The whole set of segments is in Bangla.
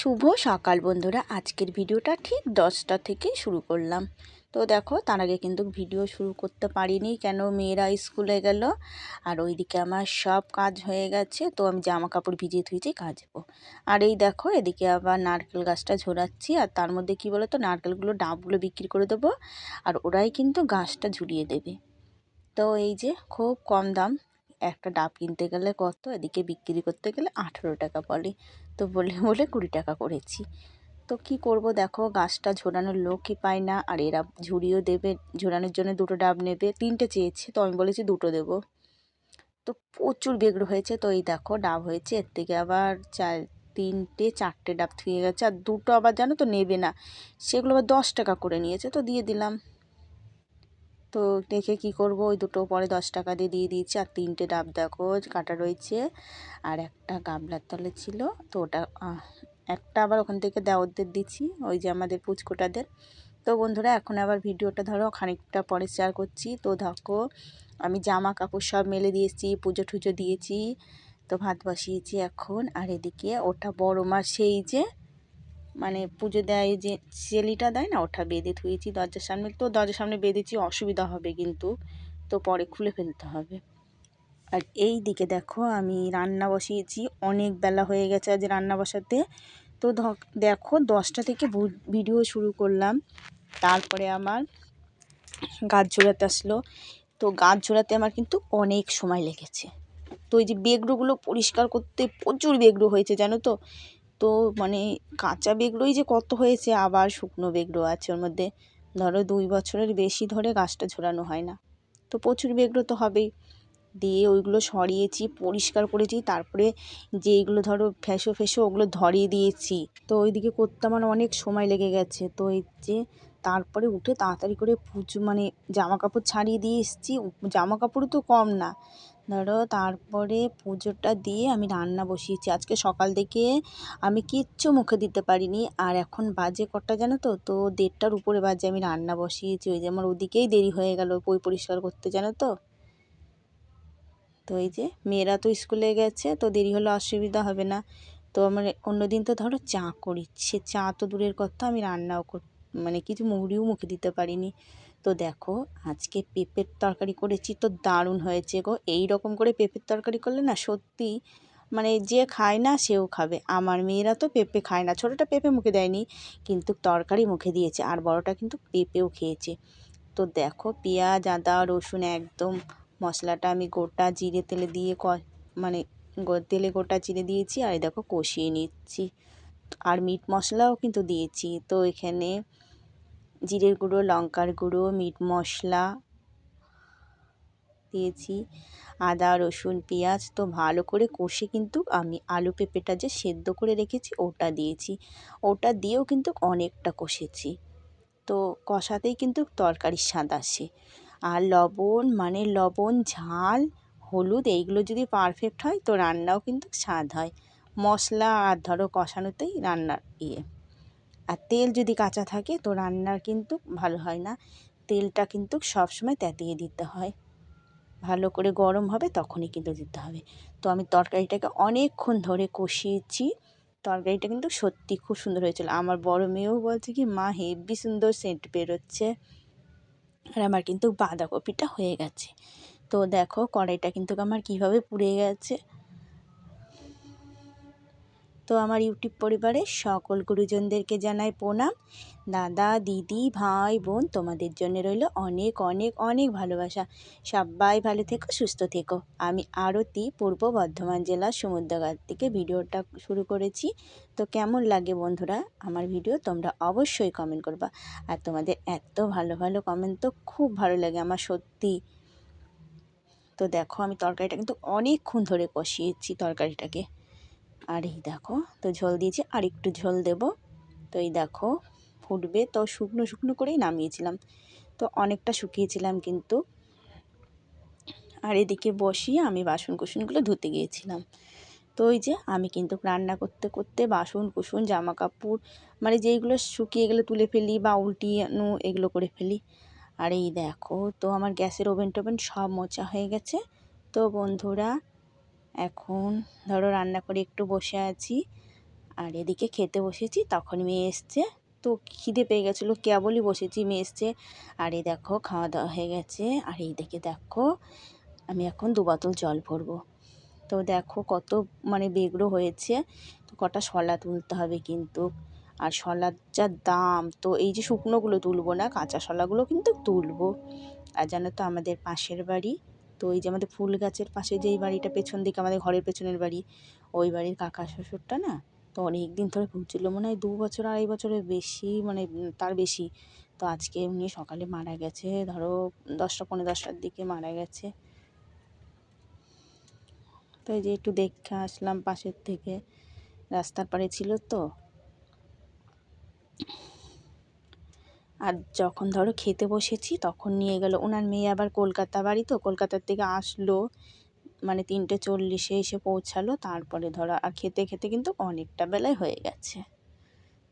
শুভ সকাল বন্ধুরা। আজকের ভিডিওটা ঠিক দশটা থেকে শুরু করলাম। তো দেখো, তার আগে কিন্তু ভিডিও শুরু করতে পারিনি, কেন মেয়েরা স্কুলে গেল আর ওইদিকে আমার সব কাজ হয়ে গেছে, তো আমি জামা কাপড় ভিজিয়ে থুয়েছি কাচবো। আর এই দেখো, এদিকে আবার নারকেল গাছটা ঝোরাচ্ছি, আর তার মধ্যে কি বলো তো নারকেলগুলো ডাবগুলো বিক্রি করে দেবো, আর ওরাই কিন্তু গাছটা ঝুলিয়ে দেবে। তো এই যে খুব কম দাম, একটা ডাব কিনতে গেলে কত, এদিকে বিক্রি করতে গেলে আঠেরো টাকা বলে তো বলে বলে কুড়ি টাকা করেছি। তো কি করব দেখো, গাছটা ঝোরানোর লোকই পায় না, আর এরা ঝুড়িও দেবে, ঝোরানোর জন্য দুটো ডাব নেবে, তিনটে চেয়েছে, তো আমি বলেছি দুটো দেবো। তো প্রচুর বেগড়ো হয়েছে, তো এই দেখো ডাব হয়েছে, এর থেকে আবার চার, তিনটে, চারটে ডাব থুয়ে গেছে, আর দুটো আবার জানো তো নেবে না, সেগুলো আবার দশ টাকা করে নিয়েছে, তো দিয়ে দিলাম। তো দেখে কি করব? ওই দুটো পরে দশ টাকা দিয়ে দিয়ে দিয়েছি আর তিনটে ডাব দেখো কাটা রয়েছে আর একটা গাবলার তলে ছিল। তো ওটা একটা আবার ওখান থেকে দেওয়ারদের দিচ্ছি, ওই যে আমাদের পুচকোটাদের। তো বন্ধুরা, এখন আবার ভিডিওটা ধরো, খানিকটা পরে শেয়ার করছি। তো দেখো, আমি জামা কাপড় সব মেলে দিয়েছি পুজো টুজো দিয়েছি, তো ভাত বসিয়েছি এখন। আর এদিকে ওটা বড় মা, সেই যে মানে পুজো দেয় যে চেলিটা দেয় না, ওটা বেঁধে থুয়েছি দরজার সামনে। তো দরজার সামনে বেঁধেছি, অসুবিধা হবে কিন্তু। তো পরে খুলে ফেলতে হবে। আর এই দিকে দেখো, আমি রান্না বসিয়েছি। অনেক বেলা হয়ে গেছে আজ রান্না বসাতে। তো দেখো দশটা থেকে ভিডিও শুরু করলাম। তারপরে আমার গাছ জোড়াতে আসলো। তো গাছ জোড়াতে আমার কিন্তু অনেক সময় লেগেছে। তো এই যে বেগড়োগুলো পরিষ্কার করতে প্রচুর বেগড়ো হয়েছে, জানো তো? তো মানে কাঁচা বেগড়োই যে কত হয়েছে, আবার শুকনো বেগড়ো আছে ওর মধ্যে। ধরো দুই বছরের বেশি ধরে গাছটা ঝোরানো হয় না। তো প্রচুর বেগড়ো তো হবেই। দিয়ে ওইগুলো সরিয়েছি, পরিষ্কার করেছি, তারপরে যেইগুলো ধরো ফেঁসো ফেঁসো ওগুলো ধরিয়ে দিয়েছি। তো ওইদিকে করতে আমার অনেক সময় লেগে গেছে। তো এই যে তারপরে উঠে তাড়াতাড়ি করে পুজো মানে জামা কাপড় ছাড়িয়ে দিয়ে এসেছি। জামা কাপড়ও তো কম না। ধরো তারপরে পুজোটা দিয়ে আমি রান্না বসিয়েছি। আজকে সকাল থেকে আমি কিচ্ছু মুখে দিতে পারিনি। আর এখন বাজে কটা জানো তো? তো দেড়টার উপরে বাজে আমি রান্না বসিয়েছি। ওই যে আমার ওদিকেই দেরি হয়ে গেল বই পরিষ্কার করতে, জানো তো? তো এই যে মেয়েরা তো স্কুলে গেছে, তো দেরি হলে অসুবিধা হবে না। তো আমার অন্যদিন তো ধরো চা করি। সে চা তো দূরের কথা, আমি রান্নাও কর মানে কিছু মুড়িও মুখে দিতে পারিনি। তো দেখো, আজকে পেঁপের তরকারি করেছি তো দারুণ হয়েছে গো। এই রকম করে পেঁপের তরকারি করলে না সত্যি মানে যে খায় না সেও খাবে। আমার মেয়েরা তো পেঁপে খায় না, ছোটোটা পেঁপে মুখে দেয়নি, কিন্তু তরকারি মুখে দিয়েছে আর বড়টা কিন্তু পেঁপেও খেয়েছে। তো দেখো, পেঁয়াজ, আদা, রসুন একদম মশলাটা আমি গোটা জিরে তেলে দিয়ে ক মানে তেলে গোটা জিরে দিয়েছি আর দেখো কষিয়ে নিচ্ছি। আর মিট মশলাও কিন্তু দিয়েছি। তো এখানে জিরের গুঁড়ো, লঙ্কার গুঁড়ো, মিট মশলা দিয়েছি, আদা, রসুন, পেঁয়াজ। তো ভালো করে কষে কিন্তু আমি আলু পেঁপেটা যে সেদ্ধ করে রেখেছি, ওটা দিয়েছি। ওটা দিয়েও কিন্তু অনেকটা কষেছি। তো কষাতেই কিন্তু তরকারির স্বাদ আসে। আর লবণ মানে লবণ, ঝাল, হলুদ, এইগুলো যদি পারফেক্ট হয়, তো রান্নাও কিন্তু স্বাদ হয়। মশলা আর ধরো কষানোতেই রান্নার ইয়ে। আর তেল যদি কাঁচা থাকে তো রান্নার কিন্তু ভালো হয় না। তেলটা কিন্তু সবসময় তেতিয়ে দিতে হয়। ভালো করে গরম হবে তখনই কিন্তু দিতে হবে। তো আমি তরকারিটাকে অনেকক্ষণ ধরে কষিয়েছি। তরকারিটা কিন্তু সত্যি খুব সুন্দর হয়েছিল। আমার বড় মেয়েও বলছে কি, মা হেভি সুন্দর সেন্ট বেরোচ্ছে। আর আমার কিন্তু বাঁধাকপিটা হয়ে গেছে। তো দেখো কড়াইটা কিন্তু আমার কীভাবে পুড়ে গেছে। তো আমার ইউটিউব পরিবারের সকল গুরুজনদেরকে জানাই প্রণাম। দাদা, দিদি, ভাই, বোন, তোমাদের জন্য রইল অনেক অনেক অনেক ভালোবাসা। সবাই ভালো থেকো, সুস্থ থেকো। আমি আরতি, পূর্ব বর্ধমান জেলার সমুদ্রঘাট থেকে ভিডিওটা শুরু করেছি। তো কেমন লাগে বন্ধুরা আমার ভিডিও, তোমরা অবশ্যই কমেন্ট করবা। আর তোমাদের এত ভালো ভালো কমেন্ট তো খুব ভালো লাগে আমার সত্যি। তো দেখো আমি তরকারিটা কিন্তু অনেকক্ষণ ধরে কষিয়েছি তরকারিটাকে। আর এই দেখো, তো ঝোল দিয়েছি, আর একটু ঝোল দেব। তো এই দেখো, ফুটবে, তো শুকনো শুকনো করেই নামিয়েছিলাম। তো অনেকটা শুকিয়েছিলাম কিন্তু। আর এদিকে বসিয়ে আমি বাসন কুসনগুলো ধুতে গিয়েছিলাম। তো ওই যে আমি কিন্তু রান্না করতে করতে বাসন কুসন জামা কাপড় মানে যেইগুলো শুকিয়ে গেলে তুলে ফেলি বা উল্টিয়ানো এগুলো করে ফেলি। আর এই দেখো, তো আমার গ্যাসের ওভেন টোভেন সব মোচা হয়ে গেছে। তো বন্ধুরা এখন ধরো রান্না করে একটু বসে আছি, আর এদিকে খেতে বসেছি তখন মেয়ে এসছে। তো খিদে পেয়ে গেছিল, কেবলই বসেছি, মেয়ে এসছে। আর এই দেখো, খাওয়া দাওয়া হয়ে গেছে। আর এই দিকে দেখো, আমি এখন দু বোতল জল ভরবো। তো দেখো কত মানে বেগড়ো হয়েছে। তো কটা শলা তুলতে হবে কিন্তু। আর শলার যা দাম, তো এই যে শুকনোগুলো তুলবো না, কাঁচা শলাগুলো কিন্তু তুলবো। আর জানো তো আমাদের পাশের বাড়ি তো এই যে আমাদের ফুল গাছের পাশে যেই বাড়িটা, পেছন দিকে আমাদের ঘরের পেছনের বাড়ি, ওই বাড়ির কাকা শ্বশুরটা না, তো অনেক দিন ধরে ভুগছিল মনে হয় দু বছর, আড়াই বছরের বেশি মানে তার বেশি। তো আজকে এমনি সকালে মারা গেছে, ধরো দশটা পনেরো দশটার দিকে মারা গেছে। তো এই যে একটু দেখে আসলাম পাশের থেকে, রাস্তার পাড়ে ছিল তো আর যখন ধরো খেতে বসেছি তখন নিয়ে গেল। ওনার মেয়ে আবার কলকাতা বাড়ি তো কলকাতার থেকে আসলো। মানে তিনটে চল্লিশে এসে পৌঁছালো। তারপরে ধরো আর খেতে খেতে কিন্তু অনেকটা বেলায় হয়ে গেছে।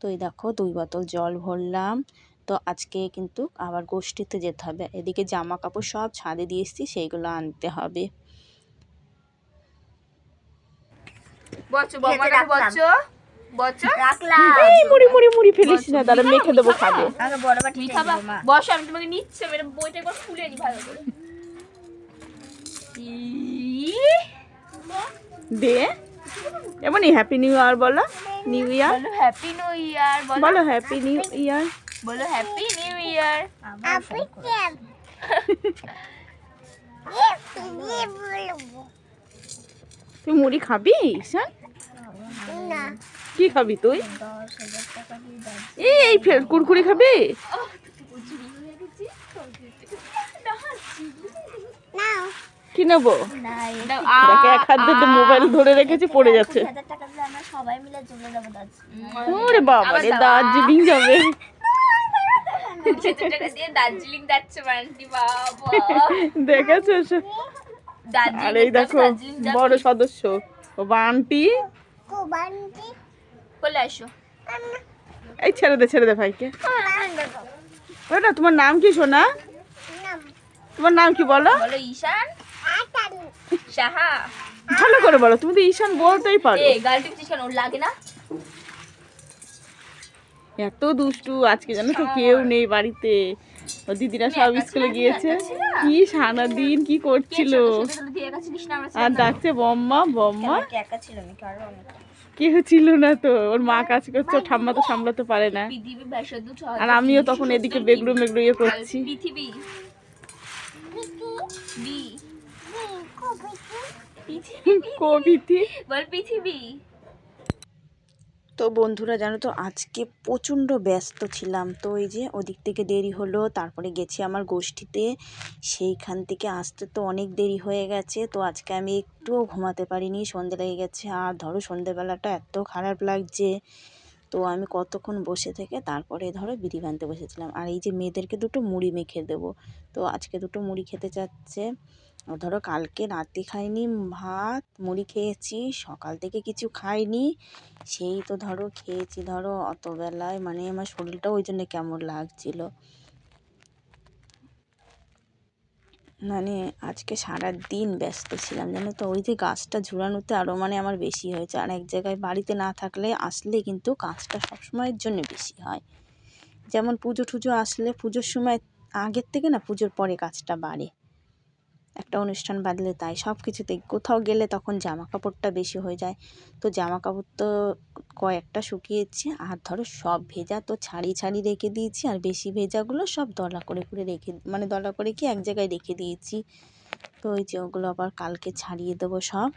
তো এই দেখো দুই বোতল জল ভরলাম। তো আজকে কিন্তু আবার গোষ্ঠীতে যেতে হবে। এদিকে জামা কাপড় সব ছাদে দিয়ে এসেছি সেইগুলো আনতে হবে। বচ্চো বচ্চো এই মুড়ি মুড়ি মুড়ি ফেলিস না দাদা মেখে দেবো খাবে। আগে বড় বাটি তুমি খাবা বসো আমি তোমাকে নিচ্ছে মেরে বইটা একবার খুলে নি ভালো করে। দে। এমনই হ্যাপি নিউ ইয়ার বলো। নিউ ইয়ার বলো হ্যাপি নিউ ইয়ার বলো। বলো হ্যাপি নিউ ইয়ার বলো হ্যাপি নিউ ইয়ার তুই মুড়ি খাবি ঈশান কি খাবি তুই? এই ফের কুরকুরি খাবি? কি এক মোবাইল ধরে পড়ে যাচ্ছে। বাবা রে দার্জিলিং যাবে। দেখেছ দেখো, বড় সদস্য। ও বান্টি। আসো। এই ছেড়ে দে ছেড়ে দে ভাইকে। ওটা তোমার নাম কি সোনা? তোমার নাম কি বলো? বলো ঈশান। সাহা। ভালো করে বলো তুমি তো ঈশান বলতেই পারো। এ গালটি কিছু ওর লাগে না? এত দুষ্টু আজকে জানো তো কেউ নেই বাড়িতে। ও দিদিরা সব স্কুলে গিয়েছে। কি সারা দিন কি করছিল? আর ডাকছে বম্মা বম্মা। একা ছিল নাকি? আরও অনেক। কেউ ছিল না তো। ওর মা কাজ করছে ঠাম্মা তো সামলাতে পারে না। আর আমিও তখন এদিকে বেগড়ু মেগড়ু ইয়ে করছি। পৃথিবী। পৃথিবী। তো বন্ধুরা, জানো তো, আজকে প্রচণ্ড ব্যস্ত ছিলাম। তো এই যে ওদিক থেকে দেরি হলো, তারপরে গেছি আমার গোষ্ঠীতে। সেইখান থেকে আসতে তো অনেক দেরি হয়ে গেছে, তো আজকে আমি একটুও ঘুমাতে পারিনি, সন্ধে লেগে গেছে। আর ধরো সন্ধেবেলাটা এত খারাপ লাগছে তো আমি কতক্ষণ বসে থেকে তারপরে ধরো বিড়ি বানতে বসেছিলাম। আর এই যে মেয়েদেরকে দুটো মুড়ি মেখে দেবো। তো আজকে দুটো মুড়ি খেতে চাচ্ছে। ধরো কালকে রাতে খাইনি, ভাত, মুড়ি খেয়েছি, সকাল থেকে কিছু খাইনি। সেই তো ধরো খেয়েছি ধরো অতবেলায়। মানে আমার শরীরটা ওই জন্য কেমন লাগছিল। মানে আজকে সারা দিন ব্যস্ত ছিলাম, জানো তো? ওই যে গাছটা ঝুলানোতে আরও মানে আমার বেশি হয়েছে। আর এক জায়গায় বাড়িতে না থাকলে আসলে কিন্তু কাজটা সবসময়ের জন্য বেশি হয়। যেমন পুজো টুজো আসলে পুজোর সময় আগের থেকে না পুজোর পরে কাজটা বাড়ে। একটা অনুষ্ঠান বাঁধলে তাই সব কিছুতে কোথাও গেলে তখন জামা কাপড়টা বেশি হয়ে যায়। তো জামা কাপড় তো কয়েকটা শুকিয়েছি, আর ধরো সব ভেজা তো ছাড়ি ছাড়ি রেখে দিয়েছি, আর বেশি ভেজাগুলো সব দলা করে করে রেখে মানে দলা করে কি এক জায়গায় রেখে দিয়েছি। তো ওই যে ওগুলো আবার কালকে ছাড়িয়ে দেবো সব।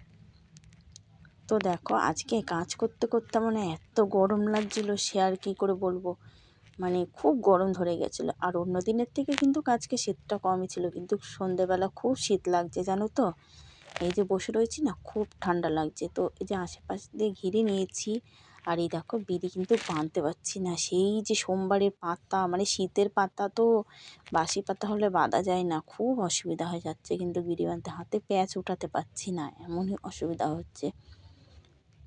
তো দেখো আজকে কাজ করতে করতে মানে এত গরম লাগছিল, সে আর কী করে বলব? মানে খুব গরম ধরে গেছিল। আর অন্য দিনের থেকে কিন্তু আজকে শীতটা কমই ছিল। কিন্তু সন্ধেবেলা খুব শীত লাগছে, জানো তো? এই যে বসে রয়েছি না, খুব ঠান্ডা লাগছে। তো এই যে আশেপাশ দিয়ে ঘিরে নিয়েছি। আর এই দেখো, বিড়ি কিন্তু বাঁধতে পারছি না। সেই যে সোমবারের পাতা মানে শীতের পাতা তো, বাসি পাতা হলে বাঁধা যায় না। খুব অসুবিধা হয়ে যাচ্ছে। কিন্তু বিড়ি বাঁধতে হাতে প্যাঁচ উঠাতে পারছি না। এমনই অসুবিধা হচ্ছে।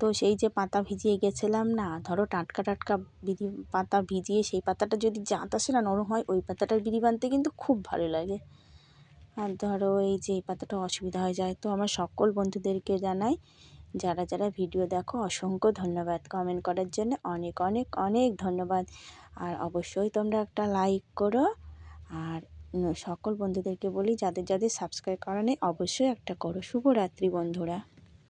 তো সেই যে পাতা ভিজিয়ে গেছিলাম না, ধরো টাটকা টাটকা বিরি পাতা ভিজিয়ে সেই পাতাটা যদি আসে না, নরম হয়, ওই পাতাটার বিড়ি বানতে কিন্তু খুব ভালো লাগে। আর ধরো এই যে এই পাতাটা অসুবিধা হয়ে যায়, তো আমার সকল বন্ধুদেরকে জানাই, যারা যারা ভিডিও দেখো, অসংখ্য ধন্যবাদ। কমেন্ট করার জন্য অনেক অনেক অনেক ধন্যবাদ। আর অবশ্যই তোমরা একটা লাইক করো। আর সকল বন্ধুদেরকে বলি, যাদের যাদের সাবস্ক্রাইব করা নেই, অবশ্যই একটা করো। শুভরাত্রি বন্ধুরা।